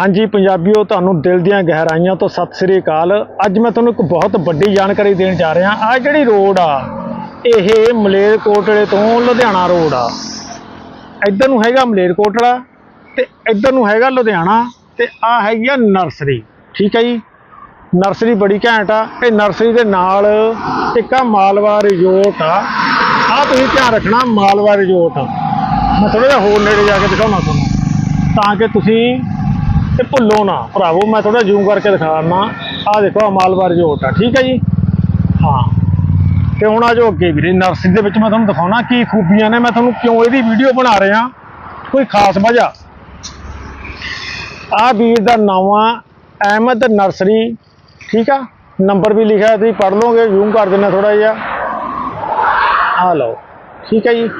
ਹਾਂਜੀ ਪੰਜਾਬੀਓ, ਤੁਹਾਨੂੰ ਦਿਲ ਦੀਆਂ ਗਹਿਰਾਈਆਂ ਤੋਂ ਸਤਿ ਸ੍ਰੀ ਅਕਾਲ। ਅੱਜ ਮੈਂ ਤੁਹਾਨੂੰ ਇੱਕ ਬਹੁਤ ਵੱਡੀ ਜਾਣਕਾਰੀ ਦੇਣ ਜਾ ਰਿਹਾ ਆ ਜਿਹੜੀ ਰੋਡ ਆ, ਇਹ ਮਲੇਰਕੋਟਲੇ ਤੋਂ ਲੁਧਿਆਣਾ ਰੋਡ ਆ। ਇੱਧਰ ਨੂੰ ਹੈਗਾ ਮਲੇਰਕੋਟਲਾ ਤੇ ਇੱਧਰ ਨੂੰ ਹੈਗਾ ਲੁਧਿਆਣਾ ਤੇ ਆ ਹੈਗੀ ਆ ਨਰਸਰੀ। ਠੀਕ ਹੈ ਜੀ? ਨਰਸਰੀ ਬੜੀ ਘੈਂਟ ਆ। ਇਹ ਨਰਸਰੀ ਦੇ ਨਾਲ ਇੱਕ ਆ ਮਾਲਵਾ ਰਿਜ਼ੋਰਟ ਆ। ਆ ਤੁਸੀਂ ਧਿਆਨ ਰੱਖਣਾ, ਮਾਲਵਾ ਰਿਜ਼ੋਰਟ। ਮੈਂ ਥੋੜਾ ਜਿਹਾ ਹੋਰ ਨੇੜੇ ਜਾ ਕੇ ਦਿਖਾਉਣਾ ਤੁਹਾਨੂੰ। ਤਾਂ ਕਿ ਤੁਸੀਂ ਇਹ ਭੁੱਲੋ ਨਾ। ਭਰਾਵੋ, ਮੈਂ ਥੋੜਾ ਜ਼ੂਮ ਕਰਕੇ ਦਿਖਾਉਣਾ ਆ ਦੇਖੋ, ਆਹ ਮਾਲਵਾ ਆ, ਠੀਕ ਹੈ ਜੀ? ਹਾਂ। ਤੇ ਹੁਣ ਆ ਜੋ ਅੱਗੇ ਵੀਰੇ ਨਰਸਰੀ ਦੇ ਵਿੱਚ ਮੈਂ ਤੁਹਾਨੂੰ ਦਿਖਾਉਣਾ ਕੀ ਖੂਬੀਆਂ ਨੇ। ਮੈਂ ਤੁਹਾਨੂੰ ਕਿਉਂ ਇਹਦੀ ਵੀਡੀਓ ਬਣਾ ਰਿਹਾ? ਕੋਈ ਖਾਸ ਵਜ੍ਹਾ? ਆ ਵੀਰ ਦਾ ਨਾਮ ਆ, ਅਹਿਮਦ ਨਰਸਰੀ, ਠੀਕ ਆ? ਨੰਬਰ ਵੀ ਲਿਖਿਆ ਤੁਸੀਂ ਪੜ੍ਹ ਲਓਗੇ ਜ਼ੂਮ ਕਰ ਦਿੰਨਾ ਥੋੜਾ ਜਿਹਾ। ਆ ਲਓ, ਠੀਕ ਹੈ ਜੀ?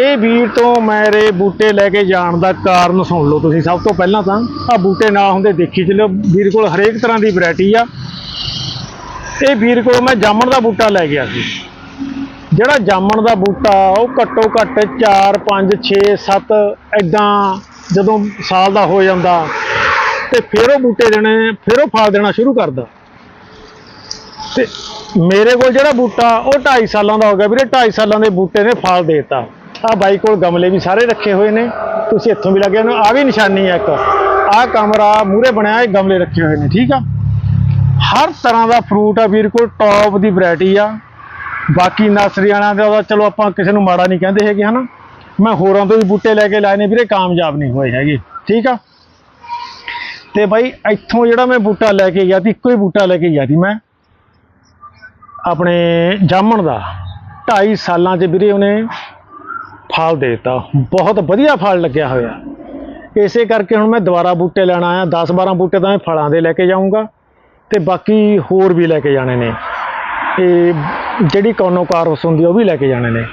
ਇਹ ਵੀਰ ਤੋਂ ਮੇਰੇ ਬੂਟੇ ਲੈ ਕੇ ਜਾਣ ਦਾ ਕਾਰਨ ਸੁਣ ਲਓ ਤੁਸੀਂ। ਸਭ ਤੋਂ ਪਹਿਲਾਂ ਤਾਂ ਆ ਬੂਟੇ ਨਾ ਹੁੰਦੇ ਦੇਖੀ ਚੱਲਿਓ ਵੀਰ ਕੋਲ ਹਰੇਕ ਤਰ੍ਹਾਂ ਦੀ ਵੈਰਾਈਟੀ ਆ। ਇਹ ਵੀਰ ਕੋਲ ਮੈਂ ਜਾਮਣ ਦਾ ਬੂਟਾ ਲੈ ਗਿਆ ਸੀ। ਜਿਹੜਾ ਜਾਮਣ ਦਾ ਬੂਟਾ ਉਹ ਘੱਟੋ ਘੱਟ 4 5 6 7 ਐਦਾਂ ਜਦੋਂ ਸਾਲ ਦਾ ਹੋ ਜਾਂਦਾ ਤੇ ਫਿਰ ਉਹ ਬੂਟੇ ਦੇਣੇ, ਫਿਰ ਉਹ ਫਲ ਦੇਣਾ ਸ਼ੁਰੂ ਕਰਦਾ। ਤੇ ਮੇਰੇ ਕੋਲ ਜਿਹੜਾ ਬੂਟਾ ਉਹ 2.5 ਸਾਲਾਂ ਦਾ ਹੋ ਗਿਆ। ਵੀਰੇ 2.5 ਸਾਲਾਂ ਦੇ ਬੂਟੇ ਨੇ ਫਲ ਦੇਤਾ। ਆ ਬਾਈ ਕੋਲ ਗਮਲੇ ਵੀ ਸਾਰੇ ਰੱਖੇ ਹੋਏ ਨੇ। ਤੁਸੀਂ ਇੱਥੋਂ ਵੀ ਲੱਗੇ ਆ ਵੀ ਨਿਸ਼ਾਨੀ ਹੈ ਇੱਕ। ਆ ਕਮਰਾ ਮੂਰੇ ਬਣਿਆ, ਇਹ ਗਮਲੇ ਰੱਖੇ ਹੋਏ ਨੇ, ਠੀਕ ਆ? ਹਰ ਤਰ੍ਹਾਂ ਦਾ ਫਰੂਟ ਆ ਵੀਰ ਕੋਲ ਟੌਪ ਦੀ ਵੈਰਾਈਟੀ ਆ। ਬਾਕੀ ਨਰਸਰੀ ਵਾਲਿਆਂ ਦਾ ਉਹਦਾ ਚਲੋ ਆਪਾਂ ਕਿਸੇ ਨੂੰ ਮਾੜਾ ਨਹੀਂ ਕਹਿੰਦੇ ਹੈਗੇ, ਹਨਾ? ਮੈਂ ਹੋਰਾਂ ਤੋਂ ਵੀ ਬੂਟੇ ਲੈ ਕੇ ਲਾਏ ਨੇ ਵੀਰੇ, ਕਾਮਯਾਬ ਨਹੀਂ ਹੋਏ ਹੈਗੇ, ਠੀਕ ਆ? ਤੇ ਬਾਈ ਇੱਥੋਂ ਜਿਹੜਾ ਮੈਂ ਬੂਟਾ ਲੈ ਕੇ ਗਿਆ ਸੀ, ਇੱਕੋ ਹੀ ਬੂਟਾ ਲੈ ਕੇ ਗਿਆ ਸੀ ਮੈਂ। ਆਪਣੇ ਜਾਮਣ ਦਾ। 2.5 ਸਾਲਾਂ 'ਚ ਵੀਰੇ ਉਹਨੇ ਫਲ ਦੇ ਦਿੱਤਾ। ਬਹੁਤ ਵਧੀਆ ਫਲ ਲੱਗਿਆ ਹੋਇਆ। ਇਸੇ ਕਰਕੇ ਹੁਣ ਮੈਂ ਦੁਬਾਰਾ ਬੂਟੇ ਲੈਣ ਆਇਆ। 10 12 ਬੂਟੇ ਤਾਂ ਮੈਂ ਫਲਾਂ ਦੇ ਲੈ ਕੇ ਜਾਊਂਗਾ ਤੇ ਬਾਕੀ ਹੋਰ ਵੀ ਲੈ ਕੇ ਜਾਣੇ ਨੇ। ਇਹ ਜਿਹੜੀ ਕੋਨੋਕਾਰਵਸ ਹੁੰਦੀ ਉਹ ਵੀ ਲੈ ਕੇ ਜਾਣੇ ਨੇ।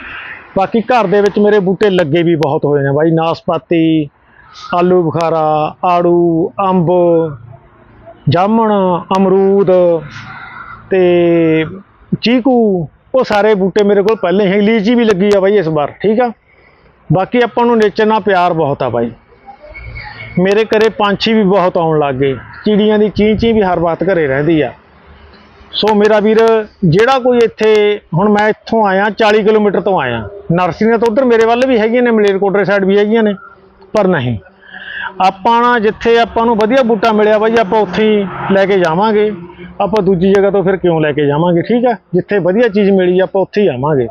ਬਾਕੀ ਘਰ ਦੇ ਵਿੱਚ ਮੇਰੇ ਬੂਟੇ ਲੱਗੇ ਵੀ ਬਹੁਤ ਹੋਏ ਨੇ ਬਾਈ। ਨਾਸਪਾਤੀ, ਆਲੂ ਬੁਖਾਰਾ, ਆੜੂ, ਅੰਬ, ਜਾਮਣ, ਅਮਰੂਦ ਤੇ ਚੀਕੂ। ਉਹ ਸਾਰੇ ਬੂਟੇ ਮੇਰੇ ਕੋਲ ਪਹਿਲੇ ਹੀ, ਲੀਚੀ ਵੀ ਲੱਗੀ ਆ ਬਾਈ ਇਸ ਵਾਰ। ਠੀਕ ਆ? ਬਾਕੀ ਆਪਾਂ ਨੂੰ ਨੇਚਰ ਨਾਲ ਪਿਆਰ ਬਹੁਤ ਆ ਬਾਈ। ਮੇਰੇ ਘਰੇ ਪੰਛੀ ਵੀ ਬਹੁਤ ਆਉਣ ਲੱਗ ਗਏ। ਚਿੜੀਆਂ ਦੀ ਚੀਂ ਚੀਂ ਵੀ ਹਰ ਵਕਤ ਘਰੇ ਰਹਿੰਦੀ ਆ। ਸੋ ਮੇਰਾ ਵੀਰ, ਜਿਹੜਾ ਕੋਈ ਇੱਥੇ, ਹੁਣ ਮੈਂ ਇੱਥੋਂ ਆਇਆ 40 ਕਿਲੋਮੀਟਰ ਤੋਂ ਆਇਆ। ਨਰਸਰੀਆਂ ਤੋਂ ਉਧਰ ਮੇਰੇ ਵੱਲ ਵੀ ਹੈਗੀਆਂ ਨੇ ਮਲੇਰਕੋਟਰੇ ਸਾਈਡ ਵੀ ਹੈਗੀਆਂ ਨੇ, ਪਰ ਨਹੀਂ। ਆਪਾਂ ਨਾ ਜਿੱਥੇ ਆਪਾਂ ਨੂੰ ਵਧੀਆ ਬੂਟਾ ਮਿਲਿਆ ਬਾਈ, ਆਪਾਂ ਉੱਥੇ ਹੀ ਲੈ ਕੇ ਜਾਵਾਂਗੇ। ਆਪਾਂ ਦੂਜੀ ਜਗ੍ਹਾ ਤੋਂ ਫਿਰ ਕਿਉਂ ਲੈ ਕੇ ਜਾਵਾਂਗੇ, ਠੀਕ ਆ? ਜਿੱਥੇ ਵਧੀਆ ਚੀਜ਼ ਮਿਲੀ, ਆਪਾਂ ਉੱਥੇ ਹੀ ਆਵਾਂਗੇ।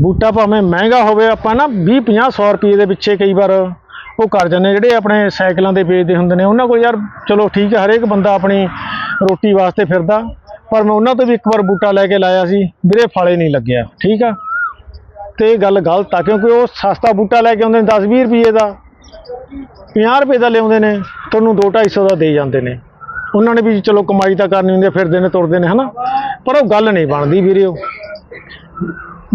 ਬੂਟਾ ਭਾਵੇਂ ਮਹਿੰਗਾ ਹੋਵੇ ਆਪਾਂ ਨਾ 20 50 100 ਰੁਪਏ ਦੇ ਪਿੱਛੇ ਕਈ ਵਾਰ ਉਹ ਕਰ ਜਾਂਦੇ ਜਿਹੜੇ ਆਪਣੇ ਸਾਈਕਲਾਂ ਦੇ ਵੇਚਦੇ ਹੁੰਦੇ ਨੇ ਉਹਨਾਂ ਕੋਲ ਯਾਰ ਚਲੋ ਠੀਕ ਹੈ ਹਰੇਕ ਬੰਦਾ ਆਪਣੀ ਰੋਟੀ ਵਾਸਤੇ ਫਿਰਦਾ ਪਰ ਮੈਂ ਉਹਨਾਂ ਤੋਂ ਵੀ ਇੱਕ ਵਾਰ ਬੂਟਾ ਲੈ ਕੇ ਲਾਇਆ ਸੀ ਵੀਰੇ ਫਲੇ ਨਹੀਂ ਲੱਗਿਆ ਠੀਕ ਆ? ਤੇ ਇਹ ਗੱਲ ਗਲਤ ਆ ਕਿਉਂਕਿ ਉਹ ਸਸਤਾ ਬੂਟਾ ਲੈ ਕੇ ਆਉਂਦੇ ਨੇ 10 20 ਰੁਪਏ ਦਾ 50 ਰੁਪਏ ਦਾ ਲਿਆਉਂਦੇ ਨੇ ਤੁਹਾਨੂੰ 2 250 ਦਾ ਦੇ ਜਾਂਦੇ ਨੇ। ਉਹਨਾਂ ਨੇ ਵੀ ਚਲੋ ਕਮਾਈ ਤਾਂ ਕਰਨੀ ਹੁੰਦੀ ਆ, ਫਿਰਦੇ ਨੇ ਤੁਰਦੇ ਨੇ ਹਨਾ? ਪਰ ਉਹ ਗੱਲ ਨਹੀਂ ਬਣਦੀ ਵੀਰੇ ਉਹ।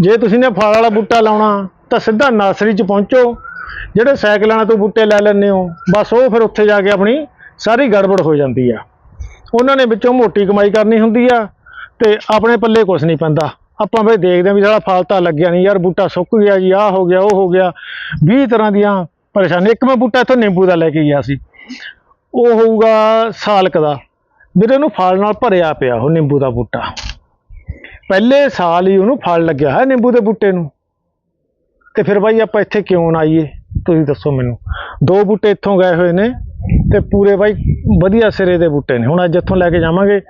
ਜੇ ਤੁਸੀਂ ਨੇ ਫਲ ਵਾਲਾ ਬੂਟਾ ਲਾਉਣਾ, ਤਾਂ ਸਿੱਧਾ ਨਰਸਰੀ 'ਚ ਪਹੁੰਚੋ। ਜਿਹੜੇ ਸਾਈਕਲਾਂ ਤੋਂ ਬੂਟੇ ਲੈ ਲੈਂਦੇ ਹੋ, ਬਸ ਉਹ ਫਿਰ ਉੱਥੇ ਜਾ ਕੇ ਆਪਣੀ ਸਾਰੀ ਗੜਬੜ ਹੋ ਜਾਂਦੀ ਆ। ਉਹਨਾਂ ਨੇ ਵਿੱਚੋਂ ਮੋਟੀ ਕਮਾਈ ਕਰਨੀ ਹੁੰਦੀ ਆ, ਤੇ ਆਪਣੇ ਪੱਲੇ ਕੁਝ ਨਹੀਂ ਪੈਂਦਾ। ਆਪਾਂ ਵੀ ਦੇਖਦੇ ਆ ਵੀ ਸਾਡਾ ਫਲ ਤਾਂ ਲੱਗਿਆ ਨਹੀਂ, ਯਾਰ ਬੂਟਾ ਸੁੱਕ ਗਿਆ ਜੀ, ਆਹ ਹੋ ਗਿਆ, ਉਹ ਹੋ ਗਿਆ। 20 ਤਰ੍ਹਾਂ ਦੀਆਂ ਪਰੇਸ਼ਾਨੀ ਇੱਕ ਮੈਂ ਬੂਟਾ ਇੱਥੋਂ ਨਿੰਬੂ ਦਾ ਲੈ ਕੇ ਗਿਆ ਸੀ। ਉਹ ਹੋਊਗਾ ਸਾਲਕ ਦਾ ਵੀਰੇ ਉਹਨੂੰ ਫਲ ਨਾਲ ਭਰਿਆ ਪਿਆ, ਉਹ ਨਿੰਬੂ ਦਾ ਬੂਟਾ। ਪਹਿਲੇ ਸਾਲ ਹੀ ਉਹਨੂੰ ਫਲ ਲੱਗਿਆ ਹੈ ਨਿੰਬੂ ਦੇ ਬੂਟੇ ਨੂੰ। ਤੇ ਫਿਰ ਬਾਈ ਆਪਾਂ ਇੱਥੇ ਕਿਉਂ ਨਾ ਆਈਏ? ਤੁਸੀਂ ਦੱਸੋ ਮੈਨੂੰ। ਦੋ ਬੂਟੇ ਇੱਥੋਂ ਗਏ ਹੋਏ ਨੇ ਤੇ ਪੂਰੇ ਬਾਈ ਵਧੀਆ ਸਿਰੇ ਦੇ ਬੂਟੇ ਨੇ। ਹੁਣ ਅੱਜ ਇੱਥੋਂ ਲੈ ਕੇ ਜਾਵਾਂਗੇ।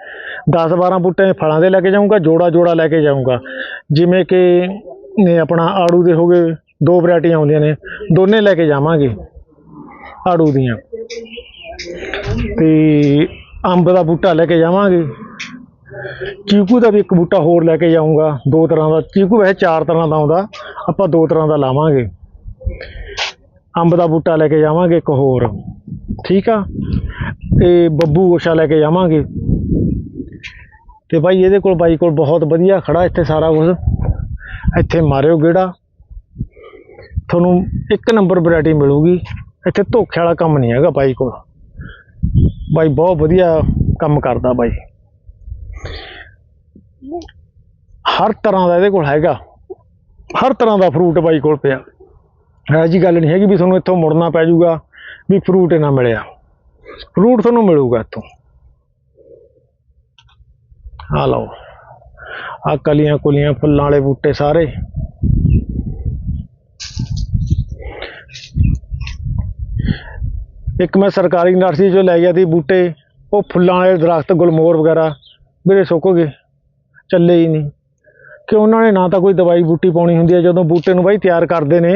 10 12 ਬੂਟੇ ਫਲਾਂ ਦੇ ਲੈ ਕੇ ਜਾਊਂਗਾ, ਜੋੜਾ ਜੋੜਾ ਲੈ ਕੇ ਜਾਊਂਗਾ। ਜਿਵੇਂ ਕਿ ਇਹ ਆਪਣਾ ਆੜੂ ਦੇ ਹੋ ਗਏ, ਦੋ ਵੈਰਾਈਟੀਆਂ ਆਉਂਦੀਆਂ ਨੇ। ਦੋਨੇ ਲੈ ਕੇ ਜਾਵਾਂਗੇ ਆੜੂ ਦੀਆਂ। ਤੇ ਅੰਬ ਦਾ ਬੂਟਾ ਲੈ ਕੇ ਜਾਵਾਂਗੇ। ਚੀਕੂ ਦਾ ਵੀ ਇੱਕ ਬੂਟਾ ਹੋਰ ਲੈ ਕੇ ਜਾਊਂਗਾ, ਦੋ ਤਰ੍ਹਾਂ ਦਾ, ਚੀਕੂ ਵੈਸੇ ਚਾਰ ਤਰ੍ਹਾਂ ਦਾ ਆਉਂਦਾ, ਆਪਾਂ ਦੋ ਤਰ੍ਹਾਂ ਦਾ ਲਾਵਾਂਗੇ। ਅੰਬ ਦਾ ਬੂਟਾ ਲੈ ਕੇ ਜਾਵਾਂਗੇ ਇੱਕ ਹੋਰ, ਠੀਕ ਆ? ਤੇ ਬੱਬੂ ਗੋਸ਼ਾ ਲੈ ਕੇ ਜਾਵਾਂਗੇ। ਤੇ ਬਾਈ ਇਹਦੇ ਕੋਲ, ਬਾਈ ਕੋਲ ਬਹੁਤ ਵਧੀਆ ਖੜਾ ਇੱਥੇ ਸਾਰਾ ਕੁਝ। ਇੱਥੇ ਮਾਰਿਓ ਗੇੜਾ। ਤੁਹਾਨੂੰ ਇੱਕ ਨੰਬਰ ਵੈਰਾਈਟੀ ਮਿਲੂਗੀ। ਇੱਥੇ ਧੋਖੇ ਵਾਲਾ ਕੰਮ ਨਹੀਂ ਹੈਗਾ ਬਾਈ ਕੋਲ। ਬਾਈ ਬਹੁਤ ਵਧੀਆ ਕੰਮ ਕਰਦਾ ਬਾਈ। ਹਰ ਤਰ੍ਹਾਂ ਦਾ ਇਹਦੇ ਕੋਲ ਹੈਗਾ। ਹਰ ਤਰ੍ਹਾਂ ਦਾ ਫਰੂਟ ਬਾਈ ਕੋਲ ਪਿਆ। ਇਹ ਜੀ ਗੱਲ ਨਹੀਂ ਹੈਗੀ ਵੀ ਤੁਹਾਨੂੰ ਇੱਥੋਂ ਮੁੜਨਾ ਪੈ ਜਾਊਗਾ, ਵੀ ਫਰੂਟ ਹੀ ਨਾ ਮਿਲਿਆ। ਫਰੂਟ ਤੁਹਾਨੂੰ ਮਿਲੂਗਾ ਇੱਥੋਂ। ਆ ਲਓ। ਆ ਕਲੀਆਂ ਕੁਲੀਆਂ, ਫੁੱਲਾਂ ਵਾਲੇ ਬੂਟੇ ਸਾਰੇ। ਇੱਕ ਮੈਂ ਸਰਕਾਰੀ ਨਰਸਰੀ ਚੋਂ ਲੈ ਗਿਆ ਸੀ ਬੂਟੇ। ਉਹ ਫੁੱਲਾਂ ਵਾਲੇ ਦਰਖਤ ਗੁਲਮੋਹਰ ਵਗੈਰਾ। ਮੇਰੇ ਸੁੱਕ ਗਏ, ਚੱਲੇ ਹੀ ਨਹੀਂ। ਕਿ ਉਹਨਾਂ ਨੇ ਨਾ ਤਾਂ ਕੋਈ ਦਵਾਈ ਬੂਟੀ ਪਾਉਣੀ ਹੁੰਦੀ ਹੈ, ਜਦੋਂ ਬੂਟੇ ਨੂੰ ਬਾਈ ਤਿਆਰ ਕਰਦੇ ਨੇ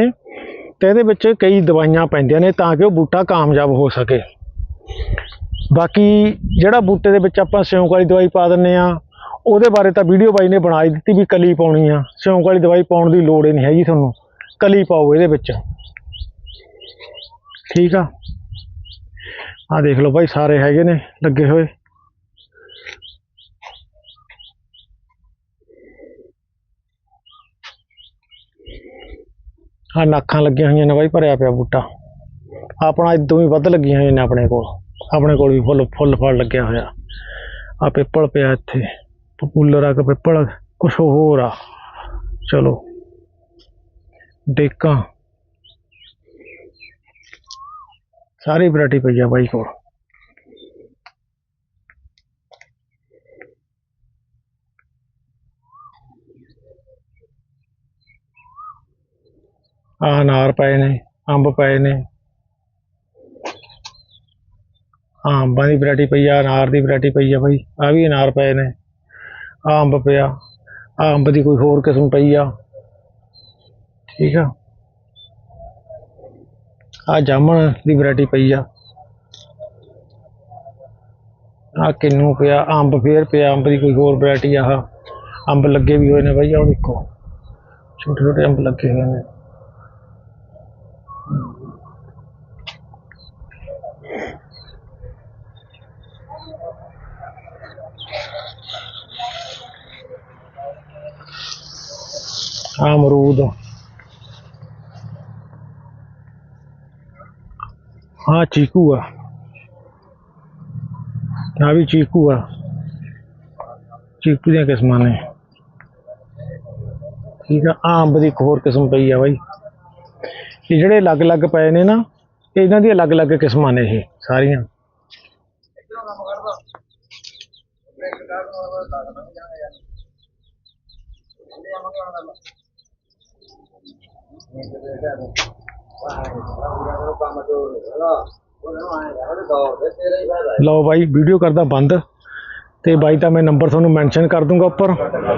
ਤੇ ਇਹਦੇ ਵਿੱਚ ਕਈ ਦਵਾਈਆਂ ਪੈਂਦੀਆਂ ਨੇ ਤਾਂ ਕਿ ਉਹ ਬੂਟਾ ਕਾਮਯਾਬ ਹੋ ਸਕੇ। ਬਾਕੀ ਜਿਹੜਾ ਬੂਟੇ ਦੇ ਵਿੱਚ ਆਪਾਂ ਸਿਉਂਕ ਵਾਲੀ ਦਵਾਈ ਪਾ ਦਿੰਨੇ ਆ ਉਹਦੇ ਬਾਰੇ ਤਾਂ ਵੀਡੀਓ ਬਾਈ ਨੇ ਬਣਾ ਦਿੱਤੀ ਵੀ ਕਲੀ ਪਾਉਣੀ ਆ। ਸਿਉਂਕ ਵਾਲੀ ਦਵਾਈ ਪਾਉਣ ਦੀ ਲੋੜ ਹੀ ਨਹੀਂ ਹੈਗੀ ਤੁਹਾਨੂੰ। ਕਲੀ ਪਾਓ ਇਹਦੇ ਵਿੱਚ। ਠੀਕ ਆ? ਆ ਦੇਖ ਲਓ ਭਾਈ ਸਾਰੇ ਹੈਗੇ ਨੇ, ਲੱਗੇ ਹੋਏ। ਆ ਨਾਖਾਂ ਲੱਗੀਆਂ ਹੋਈਆਂ ਨੇ ਬਾਈ, ਭਰਿਆ ਪਿਆ ਬੂਟਾ। ਆਪਣਾ ਇਦੋਂ ਵੀ ਵੱਧ ਲੱਗੀਆਂ ਹੋਈਆਂ ਨੇ ਆਪਣੇ ਕੋਲ। ਆਪਣੇ ਕੋਲ ਵੀ ਫੁੱਲ ਫੁੱਲ ਫਲ ਲੱਗਿਆ ਹੋਇਆ। ਆ ਪਿੱਪਲ ਪਿਆ ਇੱਥੇ। ਪਪੂਲਰ ਆ ਕਿ ਪਿੱਪਲ, ਕੁਛ ਹੋਰ ਆ। ਚਲੋ। ਡੇਕਾਂ ਸਾਰੀ ਵੈਰਾਈਟੀ ਪਈ ਆ ਬਾਈ ਕੋਲ। ਆ ਅਨਾਰ ਪਏ ਨੇ, ਅੰਬ ਪਏ ਨੇ। ਆਹ ਅੰਬਾਂ ਦੀ ਵੈਰਾਈਟੀ ਪਈ ਆ, ਅਨਾਰ ਦੀ ਵੈਰਾਈਟੀ ਪਈ ਆ ਬਾਈ, ਆ ਵੀ ਅਨਾਰ ਪਏ ਨੇ। ਆ ਅੰਬ ਪਿਆ, ਆ ਅੰਬ ਦੀ ਕੋਈ ਹੋਰ ਕਿਸਮ ਪਈ ਆ। ਠੀਕ ਆ। ਆ ਜਾਮਣ ਦੀ ਵੈਰਾਈਟੀ ਪਈ ਆ। ਆ ਕਿੰਨੂ ਪਿਆ, ਅੰਬ ਫੇਰ ਪਿਆ, ਅੰਬ ਦੀ ਕੋਈ ਹੋਰ ਵੈਰਾਈਟੀ ਆ। ਆਹ ਅੰਬ ਲੱਗੇ ਵੀ ਹੋਏ ਨੇ ਬਾਈ, ਆਹ ਦੇਖੋ। ਛੋਟੇ ਛੋਟੇ ਅੰਬ ਲੱਗੇ ਹੋਏ ਨੇ। ਅਮਰੂਦ। ਹਾਂ, ਚੀਕੂ ਆ। ਆ ਵੀ ਚੀਕੂ ਆ। ਚੀਕੂ ਦੀਆਂ ਕਿਸਮਾਂ ਨੇ। ਠੀਕ ਆ ਆਹ ਦੀ ਇੱਕ ਹੋਰ ਕਿਸਮ ਪਈ ਆ ਬਾਈ। ਇਹ ਜਿਹੜੇ ਅਲੱਗ-ਅਲੱਗ ਪਏ ਨੇ ਨਾ ਇਹਨਾਂ ਦੀ ਅਲੱਗ-ਅਲੱਗ ਕਿਸਮਾਂ ਨੇ ਇਹ ਸਾਰੀਆਂ। ਲਓ ਬਾਈ ਵੀਡੀਓ ਕਰਦਾ ਬੰਦ ਤੇ ਬਾਈ ਦਾ ਮੈਂ ਨੰਬਰ ਤੁਹਾਨੂੰ ਮੈਂਸ਼ਨ ਕਰ ਦੂੰਗਾ ਉੱਪਰ।